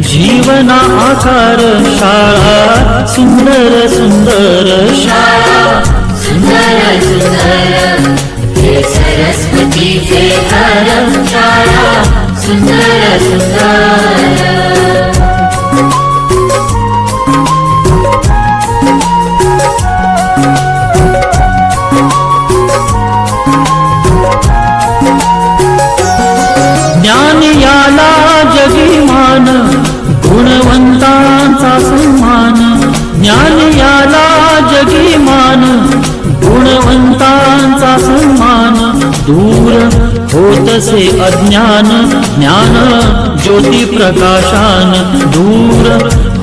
जीवना आकार शाळा सुंदर सुंदर शाळा सुंदर सुंदर हे सरस्वतीचे घर शाळा सुंदर सुंदर you. जसे अज्ञान ज्ञान ज्योती प्रकाशान दूर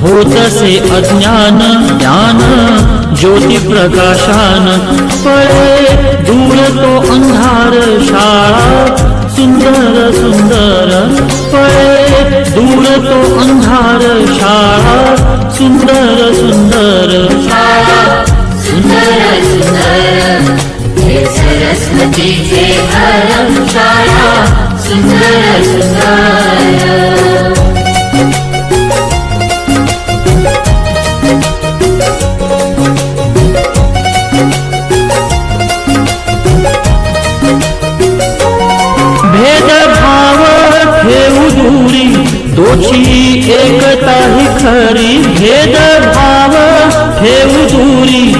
होतसे अज्ञान ज्ञान ज्योती प्रकाशान पळे दूर तो अंधार शाळा सुंदर सुंदर पळे दूर तो अंधार शाळा सुंदर सुंदर शाळा सुंदर हे सरस्वतीचे घर शाळा सुंदर सुंदर। भेदभाव ठेवू दूरी दोषी एकता ही खरी। भेदभाव ठेवू दूरी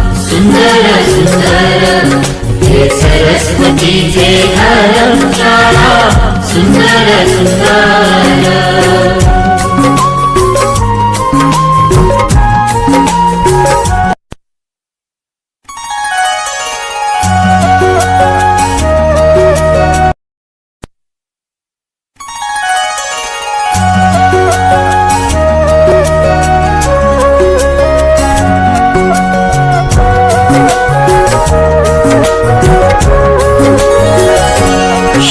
सुंदर सुंदर हे सरस्वतीचे घर शाळा सुंदर सुंदर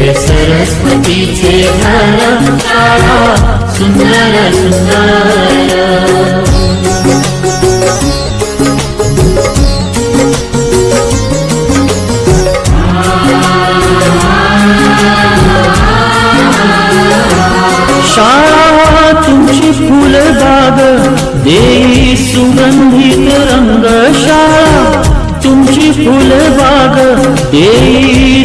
हे सरस्वतीचे सुंदर सुंदर. तुमची फुलबाग देई सुगंधित रंग शाळा तुमची फुलबाग देई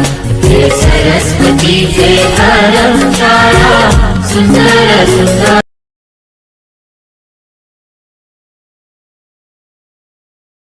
हे सरस्वतीचे घर शाळा सुंदर सुंदर